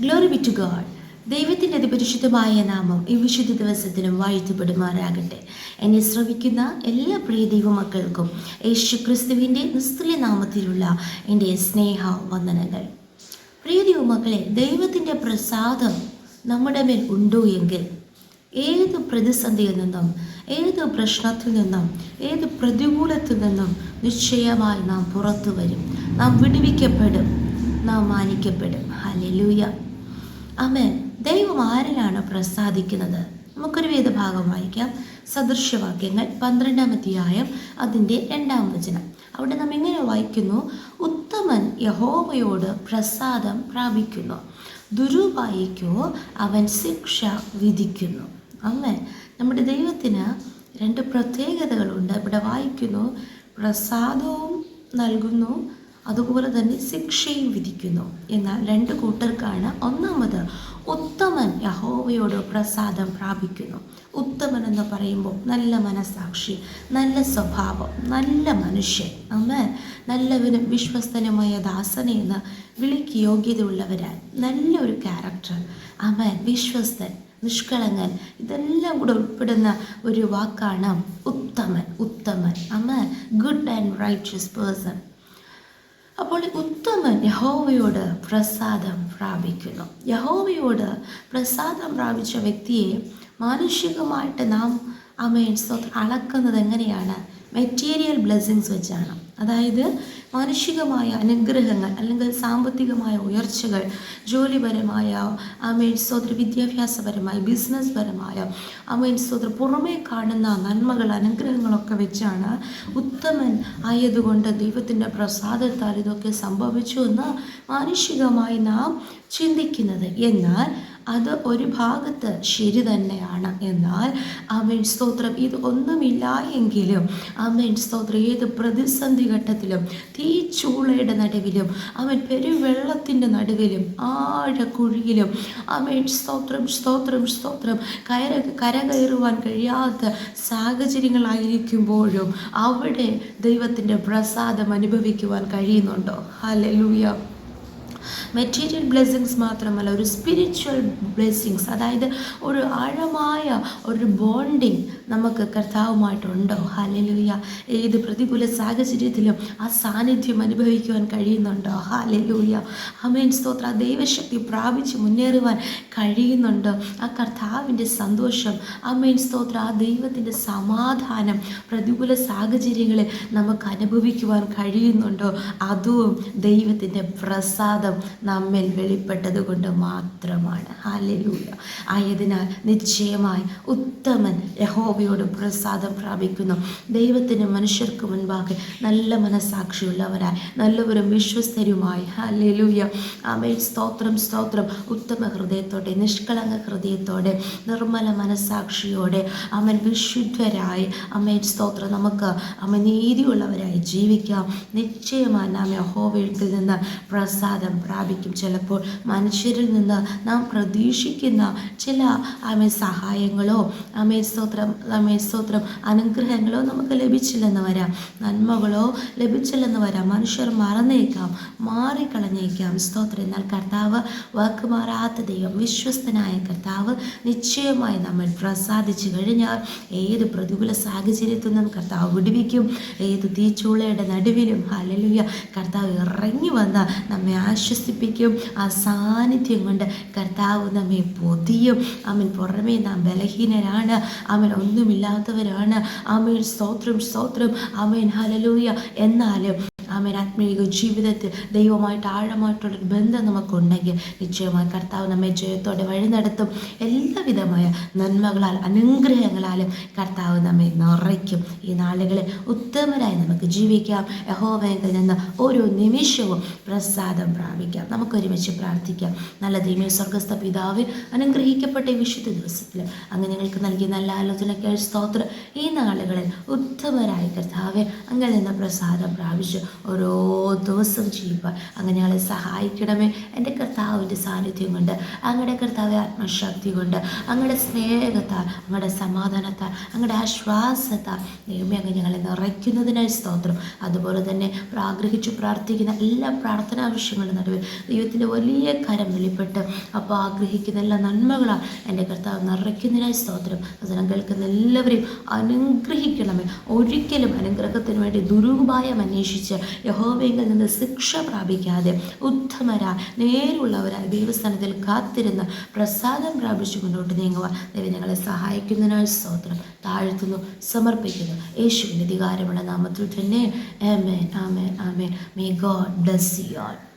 Glory to God ദൈവത്തിന്റെ അതിപരിശുദ്ധമായ നാമം ഈ വിശുദ്ധ ദിവസത്തിലും വാഴ്ത്തപ്പെടുമാറാകട്ടെ. എന്നെ ശ്രവിക്കുന്ന എല്ലാ പ്രിയ ദൈവമക്കൾക്കും യേശു ക്രിസ്തുവിന്റെ നിസ്തുല്യ നാമത്തിലുള്ള എന്റെ സ്നേഹ വന്ദനങ്ങൾ പ്രിയ ദൈവമക്കളെ ദൈവത്തിന്റെ പ്രസാദം നമ്മുടെ മേൽ ഉണ്ടോ എങ്കിൽ ഏത് പ്രതിസന്ധിയിൽ നിന്നും ഏത് പ്രശ്നത്തിൽ നിന്നും ഏത് പ്രതികൂലത്തിൽ നിന്നും നിശ്ചയമായി നാം പുറത്തു വരും. നാം വിടുവിക്കപ്പെടും. നാം മാനിക്കപ്പെടും ഹല്ലേലൂയ. അമേൻ ദൈവം ആരിലാണ് പ്രസാദിക്കുന്നത്? നമുക്കൊരു വേദഭാഗം വായിക്കാം. സദൃശ്യവാക്യങ്ങൾ പന്ത്രണ്ടാം അധ്യായം അതിന്റെ രണ്ടാം വചനം. അവിടെ നാം എങ്ങനെ വായിക്കുന്നു? ഉത്തമൻ യഹോവയോട് പ്രസാദം പ്രാപിക്കുന്നു. ദുരുപായിക്കോ അവൻ ശിക്ഷ വിധിക്കുന്നു. അമ്മേ നമ്മുടെ ദൈവത്തിന് രണ്ട് പ്രത്യേകതകളുണ്ട്. ഇവിടെ വായിക്കുന്നു പ്രസാദവും നൽകുന്നു അതുപോലെ തന്നെ ശിക്ഷയും വിധിക്കുന്നു. എന്നാൽ രണ്ട് കൂട്ടർക്കാണ് ഒന്നാമത് ഉത്തമൻ യഹോവയോട് പ്രസാദം പ്രാപിക്കുന്നു. ഉത്തമൻ എന്ന് പറയുമ്പോൾ നല്ല മനസാക്ഷി നല്ല സ്വഭാവം നല്ല മനുഷ്യൻ. അമ്മ നല്ലവനും വിശ്വസ്തനുമായ ദാസനെ എന്ന് വിളിക്ക് യോഗ്യതയുള്ളവരാൽ നല്ലൊരു ക്യാരക്ടർ. അമ്മ വിശ്വസ്തൻ നിഷ്കളങ്കൻ ഇതെല്ലാം കൂടെ ഉൾപ്പെടുന്ന ഒരു വാക്കാണ് ഉത്തമൻ. ഉത്തമൻ. അമ്മ ഗുഡ് ആൻഡ് റൈറ്റസ് പേഴ്സൺ. അപ്പോൾ ഉത്തമൻ യഹോവയോട് പ്രസാദം പ്രാപിക്കുന്നു. യഹോവയോട് പ്രസാദം പ്രാപിച്ച വ്യക്തിയെ മാനുഷികമായിട്ട് നാം അമേൻ സ്വത്ത് അളക്കുന്നത് എങ്ങനെയാണ്? മെറ്റീരിയൽ ബ്ലെസ്സിങ്സ് വെച്ചാണ്. അതായത് മാനുഷികമായ അനുഗ്രഹങ്ങൾ അല്ലെങ്കിൽ സാമ്പത്തികമായ ഉയർച്ചകൾ ജോലിപരമായ അമേൻ സ്വത്ര വിദ്യാഭ്യാസപരമായ ബിസിനസ് പരമായ അമേൻ സ്വത്ര പുറമേ കാണുന്ന നന്മകൾ അനുഗ്രഹങ്ങളൊക്കെ വെച്ചാണ് ഉത്തമൻ ആയതുകൊണ്ട് ദൈവത്തിന്റെ പ്രസാദത്താൽ ഇതൊക്കെ സംഭവിച്ചു എന്ന് മാനുഷികമായി നാം ചിന്തിക്കുന്നത്. എന്നാൽ അത് ഒരു ഭാഗത്ത് ശരി തന്നെയാണ്. എന്നാൽ അമ്മൻ സ്തോത്രം ഇത് ഒന്നുമില്ല എങ്കിലും അമ്മൻ സ്തോത്രം ഏത് പ്രതിസന്ധി ഘട്ടത്തിലും തീ ചൂളയുടെ നടുവിലും അവൻ പെരുവെള്ളത്തിന്റെ നടുവിലും ആഴക്കുഴിയിലും അമ്മൻ സ്തോത്രം സ്തോത്രം സ്തോത്രം കയറ കരകയറുവാൻ കഴിയാത്ത സാഹചര്യങ്ങളായിരിക്കുമ്പോഴും അവിടെ ദൈവത്തിന്റെ പ്രസാദം അനുഭവിക്കുവാൻ കഴിയുന്നുണ്ടോ? ഹല്ലേലൂയ. മെറ്റീരിയൽ ബ്ലെസ്സിങ്സ് മാത്രമല്ല ഒരു സ്പിരിച്വൽ ബ്ലെസ്സിങ്സ് അതായത് ഒരു ആഴമായ ഒരു ബോണ്ടിങ് നമുക്ക് കർത്താവുമായിട്ടുണ്ടോ? ഹാലലുയ ഏത് പ്രതികൂല സാഹചര്യത്തിലും ആ സാന്നിധ്യം അനുഭവിക്കുവാൻ കഴിയുന്നുണ്ടോ? ഹാലലൂയ അമേൻ സ്തോത്ര. ദൈവശക്തി പ്രാപിച്ച് മുന്നേറുവാൻ കഴിയുന്നുണ്ടോ? ആ കർത്താവിന്റെ സന്തോഷം അമേൻ സ്തോത്ര. ആ ദൈവത്തിന്റെ സമാധാനം പ്രതികൂല സാഹചര്യങ്ങളിൽ നമുക്ക് അനുഭവിക്കുവാൻ കഴിയുന്നുണ്ടോ? അതും ദൈവത്തിന്റെ പ്രസാദം. നമ്മിൽ വെളിപ്പെട്ടത് കൊണ്ട് മാത്രമാണ്. ഹാലലൂയ ആയതിനാൽ നിശ്ചയമായി ഉത്തമൻ യഹോവയോട് പ്രസാദം പ്രാപിക്കുന്നു. ദൈവത്തിന് മനുഷ്യർക്ക് മുൻപാകെ നല്ല മനസാക്ഷിയുള്ളവരായി നല്ലവരും വിശ്വസ്തരുമായി. ഹാലലൂയ അമേ സ്തോത്രം സ്തോത്രം. ഉത്തമ ഹൃദയത്തോടെ നിഷ്കളങ്ക ഹൃദയത്തോടെ നിർമ്മല മനസാക്ഷിയോടെ അവൻ വിശുദ്ധരായി. അമ്മേ സ്തോത്രം. നമുക്ക് അമ്മ നീതിയുള്ളവരായി ജീവിക്കാം. നിശ്ചയമായി നാം യഹോവയിൽ നിന്ന് പ്രസാദം പ്രാപിക്കും. ചിലപ്പോൾ മനുഷ്യരിൽ നിന്ന് നാം പ്രതീക്ഷിക്കുന്ന ചില അമേ സഹായങ്ങളോ ആമേ സ്തോത്രം ആമേ സ്തോത്രം അനുഗ്രഹങ്ങളോ നമുക്ക് ലഭിച്ചില്ലെന്ന് വരാം. നന്മകളോ ലഭിച്ചില്ലെന്ന് വരാം. മനുഷ്യർ മറന്നേക്കാം മാറിക്കളഞ്ഞേക്കാം. സ്തോത്രം. എന്നാൽ കർത്താവ് വാക്ക് മാറാത്ത ദൈവം വിശ്വസ്തനായ കർത്താവ് നിശ്ചയമായി നമ്മൾ പ്രസാദിച്ചു കഴിഞ്ഞാൽ ഏത് പ്രതികൂല സാഹചര്യത്തിൽ നിന്നും കർത്താവ് വിടുവിക്കും? ഏത് തീച്ചൂളയുടെ നടുവിലും ഹലലുയ കർത്താവ് ഇറങ്ങി വന്ന് നമ്മെ ആശ്വസിപ്പിക്കും ആ സാന്നിധ്യം കൊണ്ട് കർത്താവ് നമ്മെ പൊതിയും. അമ്മൻ പുറമേ നാം ബലഹീനരാണ്. അമ്മൻ ഒന്നുമില്ലാത്തവരാണ്. അമേൻ. സ്തോത്രം സ്തോത്രം. അമ്മൻ ഹലലൂയ എന്നാലും ആമേൻ. ആത്മീയ ജീവിതത്തിൽ ദൈവമായിട്ട് ആഴമായിട്ടുള്ളൊരു ബന്ധം നമുക്കുണ്ടെങ്കിൽ നിശ്ചയമായി കർത്താവ് നമ്മെ ജയത്തോടെ വഴി നടത്തും. എല്ലാവിധമായ നന്മകളാൽ അനുഗ്രഹങ്ങളാലും കർത്താവ് നമ്മെ നിറയ്ക്കും. ഈ നാളുകളിൽ ഉത്തമരായി നമുക്ക് ജീവിക്കാം. യഹോവയങ്കിൽ നിന്ന് ഓരോ നിമിഷവും പ്രസാദം പ്രാപിക്കാം. നമുക്കൊരുമിച്ച് പ്രാർത്ഥിക്കാം. നല്ല ദൈവം സ്വർഗസ്ഥ പിതാവ് അനുഗ്രഹിക്കപ്പെട്ട ഈ വിശുദ്ധ ദിവസത്തിൽ അങ്ങ് ഞങ്ങൾക്ക് നൽകിയ നല്ല ആലോചന കേൾ സ്തോത്രം. ഈ നാളുകളിൽ ഉത്തമരായി കർത്താവ് അങ്ങനെ നിന്ന് പ്രസാദം പ്രാപിച്ച് ഓരോ ദിവസം ചെയ്യുവാൻ അങ്ങനെ ഞങ്ങളെ സഹായിക്കണമേ. എന്റെ കർത്താവിന്റെ സാന്നിധ്യം കൊണ്ട് അങ്ങയുടെ കർത്താവ് ആത്മശക്തി കൊണ്ട് അങ്ങയുടെ സ്നേഹത്താൽ അങ്ങയുടെ സമാധാനത്താൽ അങ്ങയുടെ ആശ്വാസത്താൽ ദൈവമേ അങ്ങ് ഞങ്ങളെ നിറയ്ക്കുന്നതിനായി സ്തോത്രം. അതുപോലെ തന്നെ ആഗ്രഹിച്ചു പ്രാർത്ഥിക്കുന്ന എല്ലാ പ്രാർത്ഥനാ ആവശ്യങ്ങളും നടുവിൽ ദൈവത്തിന്റെ വലിയ കരം വെളിപ്പെട്ട് അപ്പോൾ ആഗ്രഹിക്കുന്ന എല്ലാ നന്മകളാൽ എന്റെ കർത്താവ് നിറയ്ക്കുന്നതിനായി സ്തോത്രം. വചനം കേൾക്കുന്ന എല്ലാവരെയും അനുഗ്രഹിക്കണമേ. ഒരിക്കലും അനുഗ്രഹത്തിന് വേണ്ടി ദുരുപായം അന്വേഷിച്ച് യഹോവയെങ്കിൽ നിന്ന് ശിക്ഷ പ്രാപിക്കാതെ ഉത്തമരാ നേരുള്ളവരായി ദൈവസ്ഥാനത്തിൽ കാത്തിരുന്ന് പ്രസാദം പ്രാപിച്ചു മുന്നോട്ട് നീങ്ങുവാൻ. ദൈവം ഞങ്ങളെ സഹായിക്കുന്നതിനായി സ്തോത്രം. താഴ്ത്തുന്നു സമർപ്പിക്കുന്നു. യേശുവിന്റെ അധികാരമുള്ള നാമത്തിൽ തന്നെ. ആമേൻ ആമേൻ ആമേൻ. May God bless you all